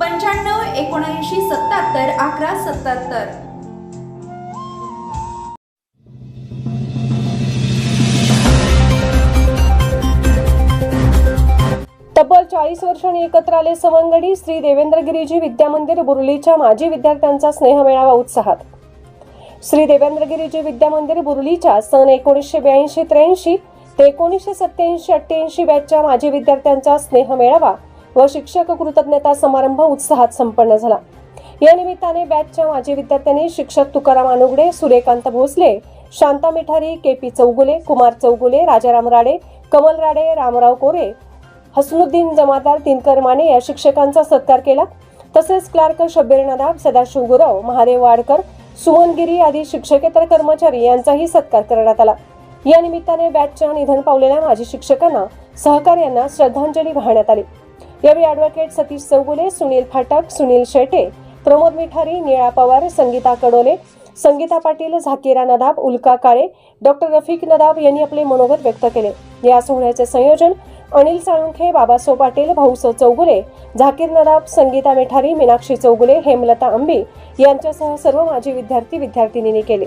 पंच्याण्णव एकोणऐंशी सत्याहत्तर अकरा सत्याहत्तर. तब्बल चाळीस वर्षांनी एकत्र आले सवंगडी श्री देवेंद्र गिरीजी विद्यामंदिर बुर्लीच्या माजी विद्यार्थ्यांचा स्नेहमेळावा उत्साहात. श्री देवेंद्र गिरीजी विद्यामंदिर बुर्लीच्या सन एकोणीसशे ब्याऐंशी त्र्याऐंशी ते एकोणीसशे सत्याऐंशी अठ्ठ्याऐंशी बॅचच्या माजी विद्यार्थ्यांचा स्नेहमेळावा व शिक्षक कृतज्ञता समारंभ उत्साहात संपन्न झाला. या निमित्ताने बॅचच्या माजी विद्यार्थ्यांनी शिक्षक तुकाराम अनुगडे सूर्यकांत भोसले शांता मिठारी के पी चौगुले कुमार चौगुले राजाराम राडे कमल राडे रामराव कोरे हसनुद्दीन जमादार दिनकर माने या शिक्षकांचा सत्कार केला. तसेच क्लार्क शब्बीर नदाब सदाशिव गुरव महादेव वाडकर सुमनगिरी आदी शिक्षकेतर कर्मचारी यांचाही सत्कार करण्यात आला. या निमित्ताने बॅचच्या निधन पावलेल्या माजी शिक्षकांना सहकार्यांना श्रद्धांजली वाहण्यात आली. यावेळी ॲडव्होकेट सतीश चौगुले सुनील फाटक सुनील शेटे प्रमोद मिठारी निळा पवार संगीता कडोले संगीता पाटील झाकिरा नदाब उल्का काळे डॉक्टर रफिक नदाब यांनी आपले मनोगत व्यक्त केले. या सोहळ्याचे संयोजन अनिल साळुंखे बाबासो पाटील भाऊसो चौगुले झाकीर नदाब संगीता मिठारी मीनाक्षी चौगुले हेमलता आंबी यांच्यासह सर्व माजी विद्यार्थी विद्यार्थिनींनी केले.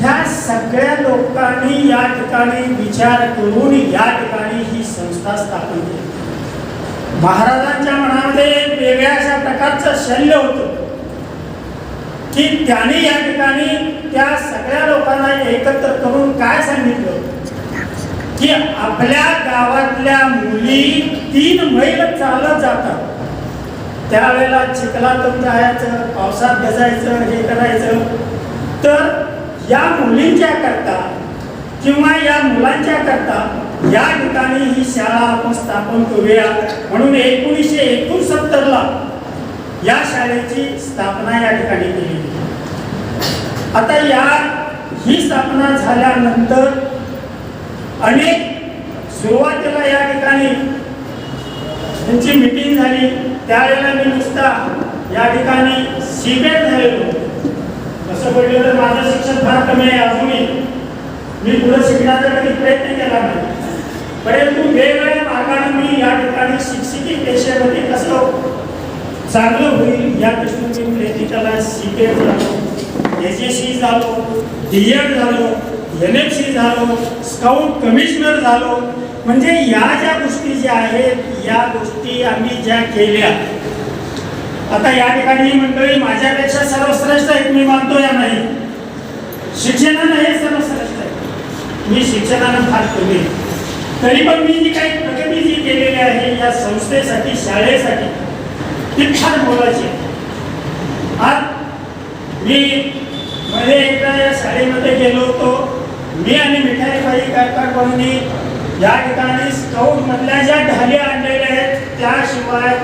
ह्या सगळ्या लोकांनी या ठिकाणी विचार करून या ठिकाणी ही संस्था स्थापन केली. महाराजांच्या मनामध्ये वेगळ्या अशा प्रकारचं शल्य होतं की त्यांनी या ठिकाणी त्या सगळ्या लोकांना एकत्र करून काय सांगितलं? की आपल्या गावातल्या मुली तीन मैल चालत जातात. त्यावेळेला चिखलातून जायचं पावसात गजायचं हे करायचं. या मुलींच्या करता किंवा या मुलांच्या करता या ठिकाणी ही शाळा आपण स्थापन करूया. म्हणून एकोणीसशे एकोणसत्तरला या शाळेची स्थापना या ठिकाणी केली आता या ही स्थापना झाल्यानंतर अनेक सुरुवातीला या ठिकाणी त्यांची मिटिंग झाली. त्यावेळेला मी नुसता या ठिकाणी शिबिर तर फार कमी आहे अजूनही. मी पुढे शिकण्याचा कधी प्रयत्न केला नाही. परंतु वेगवेगळ्या मार्गाने मी या ठिकाणी शिक्षकी पेशेमध्ये कसं चांगलं होईल या दृष्टीने मी प्रयत्निकाला शिबिर झालो एस एस सी झालो डी एड झालो एन एफ सी झालो स्काउट कमिशनर झालो. म्हणजे या ज्या गोष्टी ज्या आहेत या गोष्टी आम्ही ज्या केल्या. आता या ठिकाणी मंडळी माझ्यापेक्षा सर्वश्रेष्ठ आहेत मी मानतो या नाही. शिक्षणानं हे सर्वश्रेष्ठ आहे. मी शिक्षणानं फार कमी तरी पण मी जी काही प्रगती जी केलेली आहे या संस्थेसाठी शाळेसाठी ती फार मोलाची आहे. आज मी मध्ये एकदा या शाळेमध्ये गेलो होतो. मी आणि मिठाईबाई गायकवाड भाऊंनी या ठिकाणी स्काउट मधल्या ज्या ढाली आणलेल्या आहेत त्याशिवाय